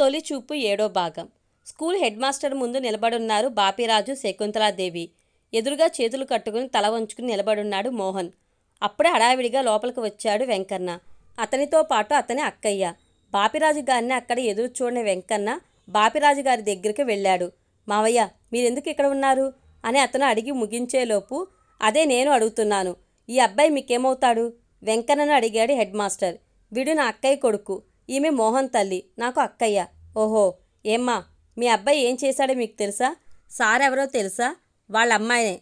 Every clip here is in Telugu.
తొలి చూపు ఏడో భాగం. స్కూల్ హెడ్ మాస్టర్ ముందు నిలబడున్నారు బాపిరాజు శకుంతలాదేవి. ఎదురుగా చేతులు కట్టుకుని తల వంచుకుని నిలబడున్నాడు మోహన్. అప్పుడే హడావిడిగా లోపలికి వచ్చాడు వెంకన్న. అతనితో పాటు అతని అక్కయ్య. బాపిరాజు గారిని అక్కడ ఎదురు చూడని వెంకన్న బాపిరాజు గారి దగ్గరికి వెళ్ళాడు. మావయ్య మీరెందుకు ఇక్కడ ఉన్నారు? అని అతను అడిగి ముగించేలోపు అదే నేను అడుగుతున్నాను. ఈ అబ్బాయి మీకేమవుతాడు? వెంకన్నను అడిగాడు హెడ్ మాస్టర్. వీడు నా అక్కయ్య కొడుకు. ఈమె మోహన్ తల్లి నాకు అక్కయ్య. ఓహో ఏమ్మా మీ అబ్బాయి ఏం చేశాడో మీకు తెలుసా? సార్ ఎవరో తెలుసా? వాళ్ళ అమ్మాయినే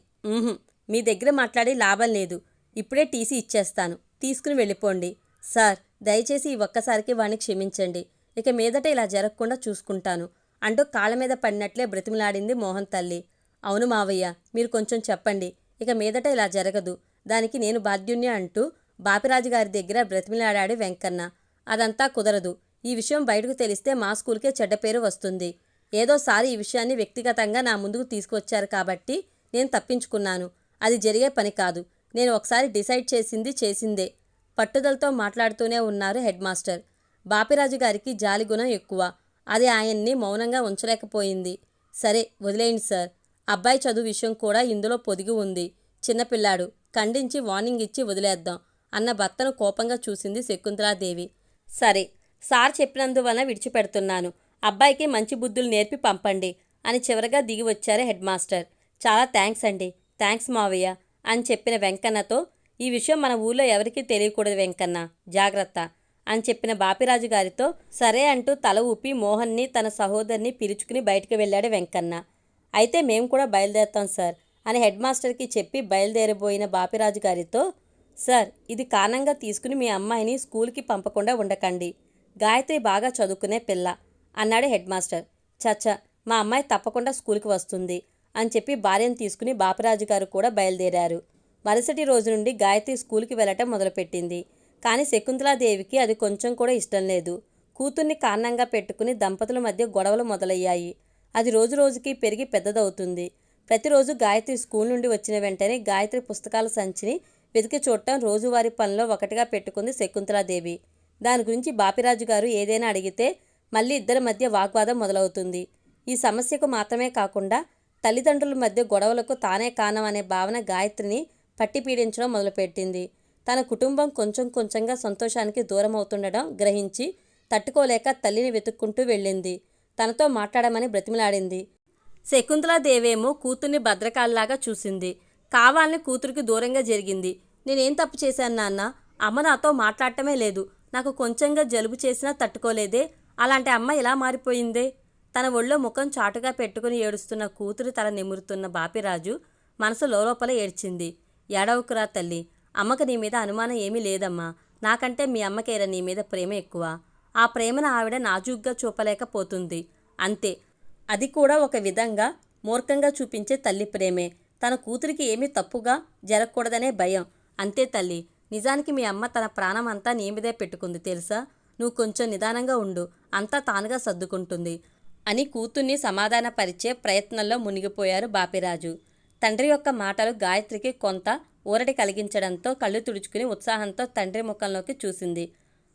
మీ దగ్గర మాట్లాడి లాభం లేదు. ఇప్పుడే టీసీ ఇచ్చేస్తాను. తీసుకుని వెళ్ళిపోండి. సార్ దయచేసి ఈ ఒక్కసారికి వాణ్ణి క్షమించండి. ఇక మీదట ఇలా జరగకుండా చూసుకుంటాను. అంటూ కాళ్ళ మీద పడినట్లే బ్రతిమలాడింది మోహన్ తల్లి. అవును మావయ్య మీరు కొంచెం చెప్పండి. ఇక మీదట ఇలా జరగదు. దానికి నేను బాధ్యుణ్ణి అంటూ బాపిరాజు గారి దగ్గర బ్రతిమలాడాడు వెంకన్న. అదంతా కుదరదు. ఈ విషయం బయటకు తెలిస్తే మా స్కూల్కే చెడ్డ పేరు వస్తుంది. ఏదోసారి ఈ విషయాన్ని వ్యక్తిగతంగా నా ముందుకు తీసుకొచ్చారు కాబట్టి నేను తప్పించుకున్నాను. అది జరిగే పని కాదు. నేను ఒకసారి డిసైడ్ చేసింది చేసిందే. పట్టుదలతో మాట్లాడుతూనే ఉన్నారు హెడ్ మాస్టర్. బాపిరాజు గారికి జాలి గుణం ఎక్కువ. అది ఆయన్ని మౌనంగా ఉంచలేకపోయింది. సరే వదిలేయండి సార్. అబ్బాయి చదువు విషయం కూడా ఇందులో పొదిగి ఉంది. చిన్నపిల్లాడు. ఖండించి వార్నింగ్ ఇచ్చి వదిలేద్దాం. అన్న భర్తను కోపంగా చూసింది శకుంతలాదేవి. సరే సార్ చెప్పినందువలన విడిచిపెడుతున్నాను. అబ్బాయికి మంచి బుద్ధులు నేర్పి పంపండి అని చివరగా దిగి వచ్చారు హెడ్ మాస్టర్. చాలా థ్యాంక్స్ అండి. థ్యాంక్స్ మావయ్య అని చెప్పిన వెంకన్నతో ఈ విషయం మన ఊళ్ళో ఎవరికీ తెలియకూడదు వెంకన్న జాగ్రత్త అని చెప్పిన బాపిరాజు గారితో సరే అంటూ తల ఊపి మోహన్ని తన సహోదరిని పిలుచుకుని బయటకు వెళ్ళాడు వెంకన్న. అయితే మేము కూడా బయలుదేరుతాం సార్ అని హెడ్ మాస్టర్కి చెప్పి బయలుదేరబోయిన బాపిరాజు గారితో సార్ ఇది కారణంగా తీసుకుని మీ అమ్మాయిని స్కూల్కి పంపకుండా ఉండకండి. గాయత్రి బాగా చదువుకునే పిల్ల అన్నాడు హెడ్ మాస్టర్. చచ్చ మా అమ్మాయి తప్పకుండా స్కూల్కి వస్తుంది అని చెప్పి భార్యను తీసుకుని బాపరాజు గారు కూడా బయలుదేరారు. మరుసటి రోజు నుండి గాయత్రి స్కూల్కి వెళ్ళటం మొదలుపెట్టింది. కానీ శకుంతలాదేవికి అది కొంచెం కూడా ఇష్టం లేదు. కూతుర్ని కారణంగా పెట్టుకుని దంపతుల మధ్య గొడవలు మొదలయ్యాయి. అది రోజు రోజుకి పెరిగి పెద్దదవుతుంది. ప్రతిరోజు గాయత్రి స్కూల్ నుండి వచ్చిన వెంటనే గాయత్రి పుస్తకాల సంచిని వెతికి చూడటం రోజువారీ పనిలో ఒకటిగా పెట్టుకుంది శకుంతలాదేవి. దాని గురించి బాపిరాజు గారు ఏదైనా అడిగితే మళ్ళీ ఇద్దరి మధ్య వాగ్వాదం మొదలవుతుంది. ఈ సమస్యకు మాత్రమే కాకుండా తల్లిదండ్రుల మధ్య గొడవలకు తానే కారణం అనే భావన గాయత్రిని పట్టి పీడించడం మొదలుపెట్టింది. తన కుటుంబం కొంచెం కొంచెంగా సంతోషానికి దూరం అవుతుండడం గ్రహించి తట్టుకోలేక తల్లిని వెతుక్కుంటూ వెళ్ళింది. తనతో మాట్లాడమని బ్రతిమలాడింది. శకుంతలాదేవేమో కూతుర్ని భద్రకాల్లాగా చూసింది. కావాలని కూతురికి దూరంగా జరిగింది. నేనేం తప్పు చేశాను నాన్న? అమ్మ నాతో మాట్లాడటమే లేదు. నాకు కొంచెంగా జలుబు చేసినా తట్టుకోలేదే. అలాంటి అమ్మ ఇలా మారిపోయిందే? తన ఒళ్ళో ముఖం చాటుగా పెట్టుకుని ఏడుస్తున్న కూతురు తల నిమురుతున్న బాపిరాజు మనసు లోపల ఏడ్చింది. ఏడవకురా తల్లి అమ్మకు నీ మీద అనుమానం ఏమీ లేదమ్మా. నాకంటే మీ అమ్మకేరా నీ మీద ప్రేమ ఎక్కువ. ఆ ప్రేమను ఆవిడ నాజూగ్గా చూపలేకపోతుంది. అంతే. అది కూడా ఒక విధంగా మూర్ఖంగా చూపించే తల్లి ప్రేమే. తన కూతురికి ఏమీ తప్పుగా జరగకూడదనే భయం. అంతే తల్లి నిజానికి మీ అమ్మ తన ప్రాణం అంతా నీ మీదే పెట్టుకుంది తెలుసా? నువ్వు కొంచెం నిదానంగా ఉండు అంతా తానుగా సర్దుకుంటుంది అని కూతుర్ని సమాధానపరిచే ప్రయత్నంలో మునిగిపోయారు బాపిరాజు. తండ్రి యొక్క మాటలు గాయత్రికి కొంత ఊరటి కలిగించడంతో కళ్ళు తుడుచుకుని ఉత్సాహంతో తండ్రి ముఖంలోకి చూసింది.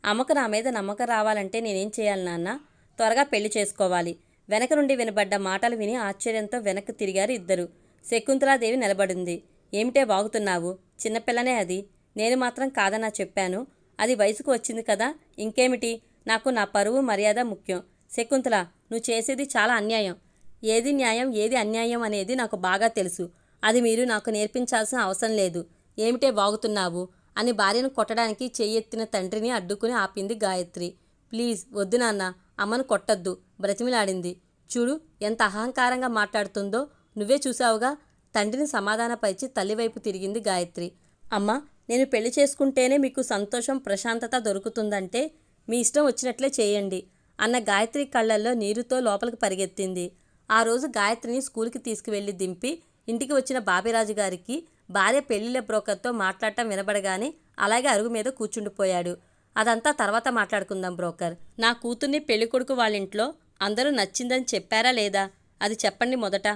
అమ్మకు నా మీద నమ్మకం రావాలంటే నేనేం చేయాలి నాన్న? త్వరగా పెళ్ళి చేసుకోవాలి. వెనక నుండి వినబడ్డ మాటలు విని ఆశ్చర్యంతో వెనక్కి తిరిగారు ఇద్దరు. శకుంతలాదేవి నిలబడింది. ఏమిటే వాగుతున్నావు? చిన్నపిల్లనే అది. నేను మాత్రం కాదన్నా చెప్పాను. అది వయసుకు వచ్చింది కదా. ఇంకేమిటి? నాకు నా పరువు మర్యాద ముఖ్యం. శకుంతల నువ్వు చేసేది చాలా అన్యాయం. ఏది న్యాయం ఏది అన్యాయం అనేది నాకు బాగా తెలుసు. అది మీరు నాకు నేర్పించాల్సిన అవసరం లేదు. ఏమిటే వాగుతున్నావు? అని భార్యను కొట్టడానికి చెయ్యెత్తిన తండ్రిని అడ్డుకుని ఆపింది గాయత్రి. ప్లీజ్ వద్దు నాన్న. అమ్మను కొట్టద్దు. బ్రతిమిలాడింది. చూడు ఎంత అహంకారంగా మాట్లాడుతుందో నువ్వే చూసావుగా? తండ్రిని సమాధానపరిచి తల్లివైపు తిరిగింది గాయత్రి. అమ్మా నేను పెళ్ళి చేసుకుంటేనే మీకు సంతోషం ప్రశాంతత దొరుకుతుందంటే మీ ఇష్టం వచ్చినట్లే చేయండి అన్న గాయత్రి కళ్ళల్లో నీరుతో లోపలికి పరిగెత్తింది. ఆ రోజు గాయత్రిని స్కూల్కి తీసుకువెళ్ళి దింపి ఇంటికి వచ్చిన బాబిరాజు గారికి భార్య పెళ్ళిళ్ళ బ్రోకర్తో మాట్లాడటం వినబడగానే అలాగే అరుగు మీద కూర్చుండిపోయాడు. అదంతా తర్వాత మాట్లాడుకుందాం బ్రోకర్. నా కూతుర్ని పెళ్ళికొడుకు వాళ్ళింట్లో అందరూ నచ్చిందని చెప్పారా లేదా? అది చెప్పండి మొదట.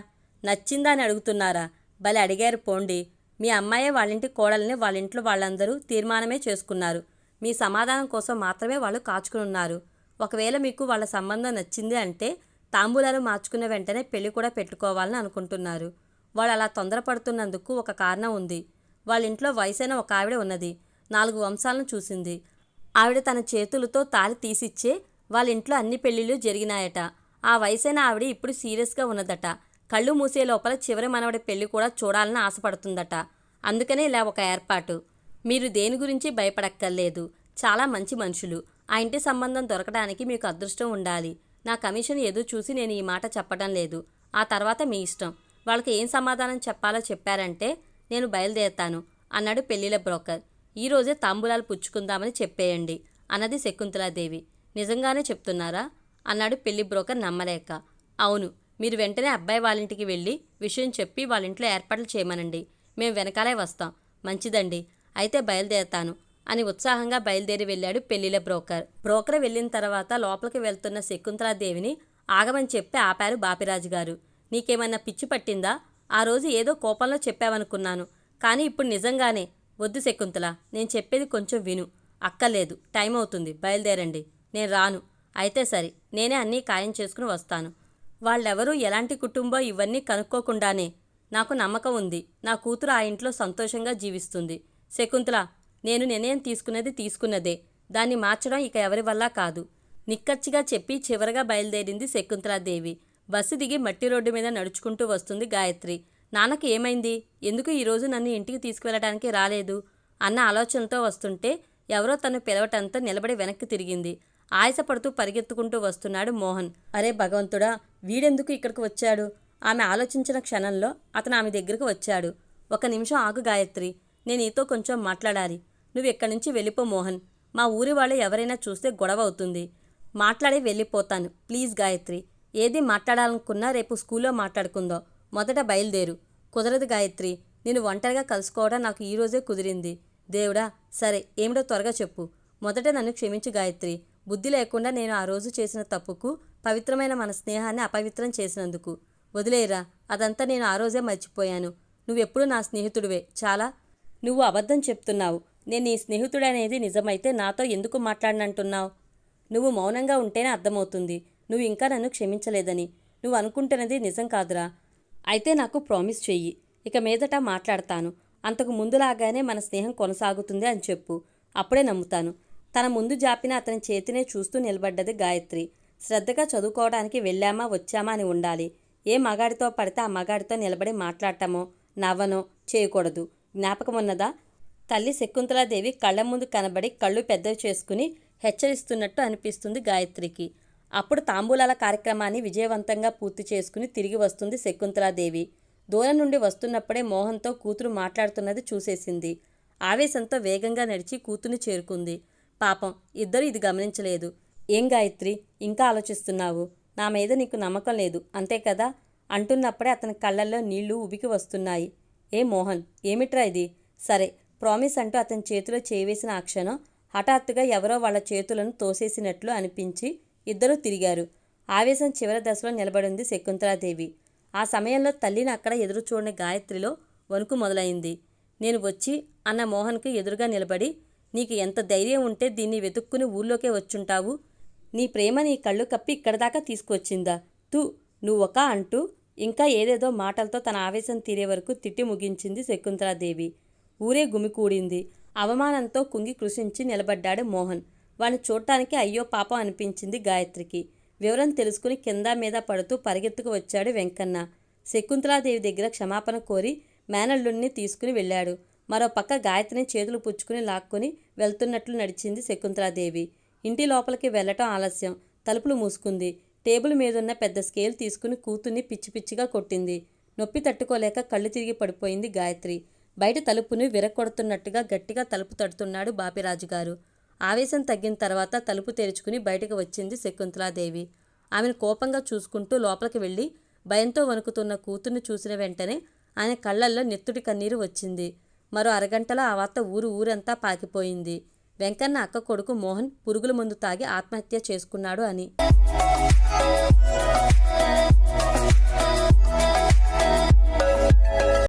నచ్చిందా అని అడుగుతున్నారా? భలే అడిగారు పోండి. మీ అమ్మాయే వాళ్ళింటి కోడల్ని వాళ్ళింట్లో వాళ్ళందరూ తీర్మానమే చేసుకున్నారు. మీ సమాధానం కోసం మాత్రమే వాళ్ళు కాచుకుని ఉన్నారు ఒకవేళ మీకు వాళ్ళ సంబంధం నచ్చింది అంటే తాంబూలాలు మార్చుకున్న వెంటనే పెళ్ళి కూడా పెట్టుకోవాలని అనుకుంటున్నారు. వాళ్ళు అలా తొందరపడుతున్నందుకు ఒక కారణం ఉంది. వాళ్ళ ఇంట్లో వయసైన ఒక ఆవిడ ఉన్నది. నాలుగు వంశాలను చూసింది. ఆవిడ తన చేతులతో తాళి తీసిచ్చే వాళ్ళ ఇంట్లో అన్ని పెళ్ళిళ్ళు జరిగినాయట. ఆ వయసైన ఆవిడ ఇప్పుడు సీరియస్గా ఉన్నదట. కళ్ళు మూసే లోపల చివరి మనవడి పెళ్ళి కూడా చూడాలని ఆశపడుతుందట. అందుకనే ఇలా ఒక ఏర్పాటు. మీరు దేని గురించి భయపడక్కర్లేదు. చాలా మంచి మనుషులు. ఆ ఇంటి సంబంధం దొరకడానికి మీకు అదృష్టం ఉండాలి. నా కమిషన్ ఎదురు చూసి నేను ఈ మాట చెప్పడం లేదు. ఆ తర్వాత మీ ఇష్టం. వాళ్ళకి ఏం సమాధానం చెప్పాలో చెప్పారంటే నేను బయలుదేరుతాను అన్నాడు పెళ్ళిల బ్రోకర్. ఈరోజే తాంబూలాలు పుచ్చుకుందామని చెప్పేయండి అన్నది శకుంతలాదేవి. నిజంగానే చెప్తున్నారా? అన్నాడు పెళ్ళి బ్రోకర్ నమ్మలేక. అవును మీరు వెంటనే అబ్బాయి వాళ్ళింటికి వెళ్ళి విషయం చెప్పి వాళ్ళ ఇంట్లో ఏర్పాట్లు చేయమనండి. మేము వెనకాలే వస్తాం. మంచిదండి. అయితే బయలుదేరతాను అని ఉత్సాహంగా బయలుదేరి వెళ్ళాడు పెళ్ళిల బ్రోకర్. బ్రోకర్ వెళ్ళిన తర్వాత లోపలికి వెళ్తున్న శకుంతలాదేవిని ఆగమని చెప్పి ఆపారు బాపిరాజు గారు. నీకేమన్నా పిచ్చి పట్టిందా? ఆ రోజు ఏదో కోపంలో చెప్పావనుకున్నాను. కానీ ఇప్పుడు నిజంగానే వద్దు శకుంతల నేను చెప్పేది కొంచెం విను. అక్కర్లేదు టైం అవుతుంది బయలుదేరండి. నేను రాను. అయితే సరే నేనే అన్నీ ఖాయం చేసుకుని వస్తాను. వాళ్ళెవరూ ఎలాంటి కుటుంబం ఇవన్నీ కనుక్కోకుండానే నాకు నమ్మకం ఉంది. నా కూతురు ఆ ఇంట్లో సంతోషంగా జీవిస్తుంది. శకుంతల నేను నిర్ణయం తీసుకున్నది తీసుకున్నదే. దాన్ని మార్చడం ఇక ఎవరి వల్ల కాదు. నిక్కచ్చిగా చెప్పి చివరగా బయలుదేరింది శకుంతలాదేవి. బస్సు దిగి మట్టి రోడ్డు మీద నడుచుకుంటూ వస్తుంది గాయత్రి. నాన్నకి ఏమైంది? ఎందుకు ఈరోజు నన్ను ఇంటికి తీసుకువెళ్ళడానికి రాలేదు? అన్న ఆలోచనతో వస్తుంటే ఎవరో తను పిలవటంతో నిలబడి వెనక్కి తిరిగింది. ఆయాసపడుతూ పరిగెత్తుకుంటూ వస్తున్నాడు మోహన్. అరే భగవంతుడా వీడెందుకు ఇక్కడికి వచ్చాడు? ఆమె ఆలోచించిన క్షణంలో అతను ఆమె దగ్గరకు వచ్చాడు. ఒక నిమిషం ఆగు గాయత్రి నేను నీతో కొంచెం మాట్లాడాలి. నువ్వు ఇక్కడి నుంచి వెళ్ళిపో మోహన్. మా ఊరి వాళ్ళు ఎవరైనా చూస్తే గొడవ అవుతుంది. మాట్లాడి వెళ్ళిపోతాను. ప్లీజ్ గాయత్రి. ఏది మాట్లాడాలనుకున్నా రేపు స్కూల్లో మాట్లాడుకుందాం. మొదట బయలుదేరు. కుదరదు గాయత్రి. నేను ఒంటరిగా కలుసుకోవడం నాకు ఈరోజే కుదిరింది. దేవుడా సరే ఏమిటో త్వరగా చెప్పు. మొదట నన్ను క్షమించు గాయత్రి. బుద్ధి లేకుండా నేను ఆ రోజు చేసిన తప్పుకు పవిత్రమైన మన స్నేహాన్ని అపవిత్రం చేసినందుకు. వదిలేరా అదంతా నేను ఆ రోజే మర్చిపోయాను. నువ్వెప్పుడు నా స్నేహితుడివే. చాలా నువ్వు అబద్ధం చెప్తున్నావు. నేను నీ స్నేహితుడనేది నిజమైతే నాతో ఎందుకు మాట్లాడనంటున్నావు? నువ్వు మౌనంగా ఉంటేనే అర్థమవుతుంది. నువ్వు ఇంకా నన్ను క్షమించలేదని. నువ్వు అనుకుంటున్నది నిజం కాదురా. అయితే నాకు ప్రామిస్ చెయ్యి. ఇక మీదట మాట్లాడతాను. అంతకు ముందులాగానే మన స్నేహం కొనసాగుతుంది అని చెప్పు. అప్పుడే నమ్ముతాను. తన ముందు జాపిన అతని చేతినే చూస్తూ నిలబడ్డది గాయత్రి. శ్రద్ధగా చదువుకోవడానికి వెళ్ళామా వచ్చామా అని ఉండాలి. ఏ మగాడితో పడితే ఆ మగాడితో నిలబడి మాట్లాడటమో నవ్వనో చేయకూడదు. జ్ఞాపకం ఉన్నదా తల్లి శకుంతలాదేవి కళ్ళ ముందు కనబడి కళ్ళు పెద్దవి చేసుకుని హెచ్చరిస్తున్నట్టు అనిపిస్తుంది గాయత్రికి. అప్పుడు తాంబూలాల కార్యక్రమాన్ని విజయవంతంగా పూర్తి చేసుకుని తిరిగి వస్తుంది శకుంతలాదేవి. దూరం నుండి వస్తున్నప్పుడే మోహన్తో కూతురు మాట్లాడుతున్నది చూసేసింది. ఆవేశంతో వేగంగా నడిచి కూతుర్ని చేరుకుంది. పాపం ఇద్దరు ఇది గమనించలేదు. ఏం గాయత్రి? ఇంకా ఆలోచిస్తున్నావు? నా మీద నీకు నమ్మకం లేదు అంతే కదా? అంటున్నప్పుడే అతని కళ్ళల్లో నీళ్ళు ఉబికి వస్తున్నాయి. ఏ మోహన్ ఏమిట్రా ఇది? సరే ప్రామిస్ అంటూ అతని చేతిలో చేవేసిన ఆ క్షణం హఠాత్తుగా ఎవరో వాళ్ళ చేతులను తోసేసినట్లు అనిపించి ఇద్దరూ తిరిగారు. ఆవేశం చివరి దశలో నిలబడింది శకుంతలాదేవి. ఆ సమయంలో తల్లిని అక్కడ ఎదురు చూడని గాయత్రిలో వణుకు మొదలైంది. నేను వచ్చి అన్న మోహన్కి ఎదురుగా నిలబడి నీకు ఎంత ధైర్యం ఉంటే దీన్ని వెతుక్కుని ఊళ్ళోకే వచ్చుంటావు? నీ ప్రేమ నీ కళ్ళు కప్పి ఇక్కడి దాకా తీసుకొచ్చిందా? తూ నువ్వొక అంటూ ఇంకా ఏదేదో మాటలతో తన ఆవేశం తీరే వరకు తిట్టి ముగించింది శకుంతలాదేవి. ఊరే గుమికూడింది. అవమానంతో కుంగి కృషించి నిలబడ్డాడు మోహన్. వాణ్ణి చూడటానికి అయ్యో పాపం అనిపించింది గాయత్రికి. వివరం తెలుసుకుని కింద మీద పడుతూ పరిగెత్తుకు వచ్చాడు వెంకన్న. శకుంతలాదేవి దగ్గర క్షమాపణ కోరి మేనల్లుణ్ణి తీసుకుని వెళ్ళాడు. మరో పక్క గాయత్రిని చేతులు పుచ్చుకుని లాక్కొని వెళ్తున్నట్లు నడిచింది శకుంతలాదేవి. ఇంటి లోపలికి వెళ్ళటం ఆలస్యం. తలుపులు మూసుకుంది. టేబుల్ మీదున్న పెద్ద స్కేల్ తీసుకుని కూతుర్ని పిచ్చి పిచ్చిగా కొట్టింది. నొప్పి తట్టుకోలేక కళ్ళు తిరిగి పడిపోయింది గాయత్రి. బయట తలుపుని విరక్కొడుతున్నట్టుగా గట్టిగా తలుపు తడుతున్నాడు బాపిరాజు గారు ఆవేశం తగ్గిన తర్వాత తలుపు తెరుచుకుని బయటకు వచ్చింది శకుంతలాదేవి. ఆమెను కోపంగా చూసుకుంటూ లోపలికి వెళ్ళి భయంతో వణుకుతున్న కూతుర్ని చూసిన వెంటనే ఆయన కళ్ళల్లో నెత్తుడి కన్నీరు వచ్చింది. మరో అరగంటలో ఆ వార్త ఊరు ఊరంతా పాకిపోయింది. వెంకన్న అక్క కొడుకు మోహన్ పురుగుల మందు తాగి ఆత్మహత్య చేసుకున్నాడు అని.